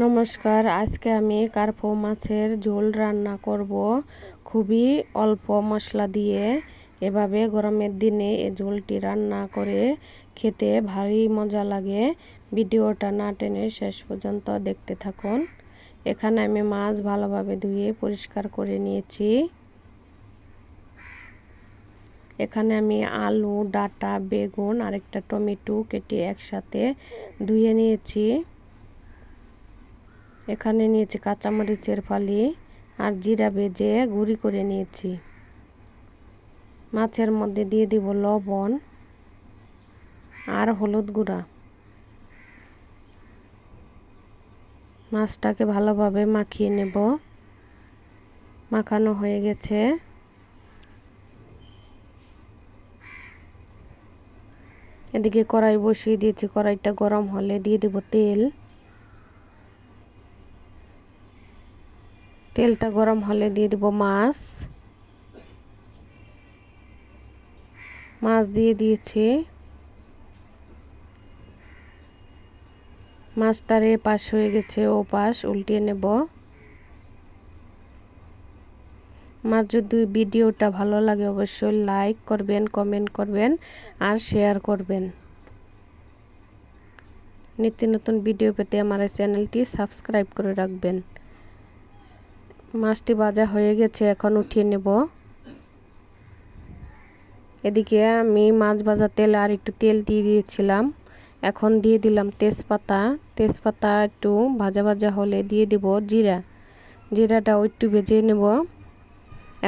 নমস্কার, আজকে আমি কার্পো মাছের ঝোল রান্না করব। খুবই অল্প মশলা দিয়ে এভাবে গরমের দিনে এই ঝোলটি রান্না করে খেতে ভারী মজা লাগে। ভিডিওটা না টেনে শেষ পর্যন্ত দেখতে থাকুন। এখানে আমি মাছ ভালোভাবে ধুয়ে পরিষ্কার করে নিয়েছি। এখানে আমি আলু, ডাটা, বেগুন, আরেকটা টমেটো কেটে একসাথে ধুয়ে নিয়েছি। এখানে নিয়েছি কাঁচামরিচের ফালি আর জিরা ভেজে গুঁড়ি করে নিয়েছি। মাছের মধ্যে দিয়ে দিব লবণ আর হলুদ গুঁড়া। মাছটাকে ভালোভাবে মাখিয়ে নেব। মাখানো হয়ে গেছে। এদিকে কড়াই বসিয়ে দিয়েছি। কড়াইটা গরম হলে দিয়ে দেব তেল। তেলটা গরম হলে দিয়ে দেব মাছ। মাছ দিয়ে দিয়েছি। মাছটার এ পাশ হয়ে গেছে ও পাশ উল্টিয়ে নেব। আমার যদি ভিডিওটা ভালো লাগে অবশ্যই লাইক করবেন, কমেন্ট করবেন আর শেয়ার করবেন। নিত্য নতুন ভিডিও পেতে আমার চ্যানেলটি সাবস্ক্রাইব করে রাখবেন। মাছটি ভাজা হয়ে গেছে, এখন উঠিয়ে নেব। এদিকে আমি মাছ ভাজা তেল আর একটু তেল দিয়ে দিয়েছিলাম। এখন দিয়ে দিলাম তেজপাতা। তেজপাতা একটু ভাজা ভাজা হলে দিয়ে দিব জিরা। জিরাটাও একটু ভেজে নেব।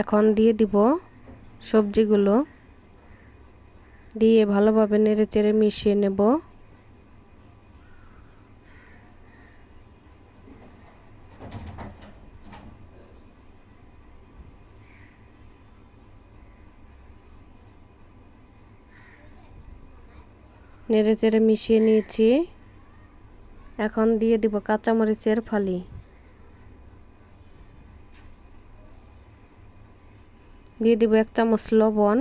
এখন দিয়ে দিব সবজিগুলো। দিয়ে ভালোভাবে নেড়ে চেড়ে মিশিয়ে নেব। নেড়ে চেড়ে মিশিয়ে নিয়েছি। এখন দিয়ে দিব কাঁচামরিচের ফালি। দিয়ে দিব এক চামচ লবণ,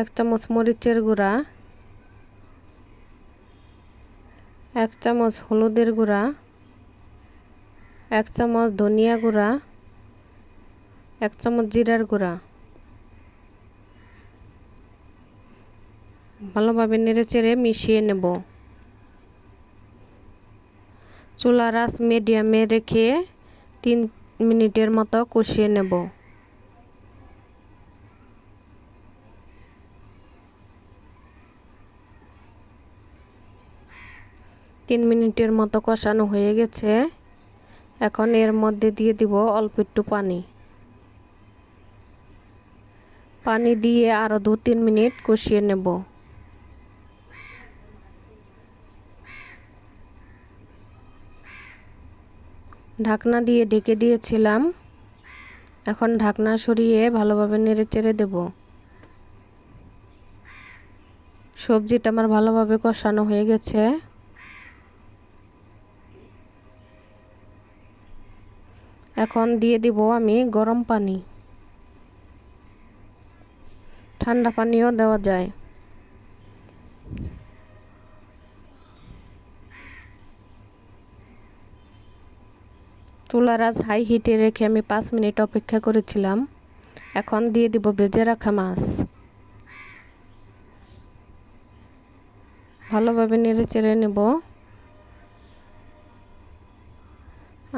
এক চামচ মরিচের গুঁড়া, এক চামচ হলুদের গুঁড়া, এক চামচ ধনিয়া গুঁড়া, এক চামচ জিরার গুঁড়া। ভালোভাবে নেড়ে চেড়ে মিশিয়ে নেব। চুলা রাস মিডিয়ামে রেখে তিন মিনিটের মতো কষিয়ে নেব। তিন মিনিটের মতো কষানো হয়ে গেছে। এখন এর মধ্যে দিয়ে দিব অল্প একটু পানি। পানি দিয়ে আরও দু তিন মিনিট কষিয়ে নেব। ঢাকনা দিয়ে ঢেকে দিয়েছিলাম। এখন ঢাকনা সরিয়ে ভালোভাবে নেড়ে চেড়ে দেব। সবজিটা আমার ভালোভাবে কষানো হয়ে গেছে। এখন দিয়ে দিব আমি গরম পানি। ঠান্ডা পানিও দেওয়া যায়। চুলার আজ হাই হিটে রেখে আমি পাঁচ মিনিট অপেক্ষা করেছিলাম। এখন দিয়ে দিব ভেজে রাখা মাছ। ভালোভাবে নেড়ে চেড়ে নেব।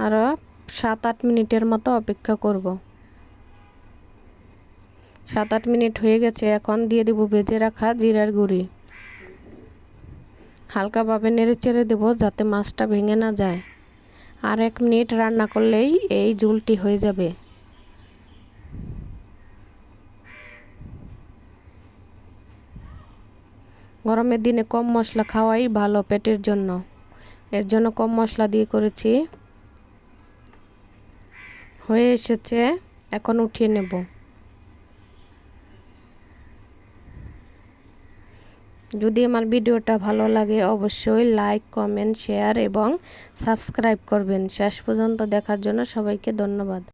আরও সাত আট মিনিটের মতো অপেক্ষা করব। সাত আট মিনিট হয়ে গেছে, এখন দিয়ে দেবো ভেজে রাখা জিরার গুঁড়ি। হালকাভাবে নেড়ে চেড়ে দেবো যাতে মাছটা ভেঙে না যায়। আর এক মিনিট রান্না করলেই এই ঝুলটি হয়ে যাবে। গরমের দিনে কম মশলা খাওয়াই ভালো পেটের জন্য। এর জন্য কম মশলা দিয়ে করেছি। হয়ে এসেছে, এখন উঠিয়ে নেব। যদি আমার ভিডিওটা ভালো লাগে, অবশ্যই লাইক কমেন্ট শেয়ার এবং সাবস্ক্রাইব করবেন। শেষ পর্যন্ত দেখার জন্য সবাইকে ধন্যবাদ।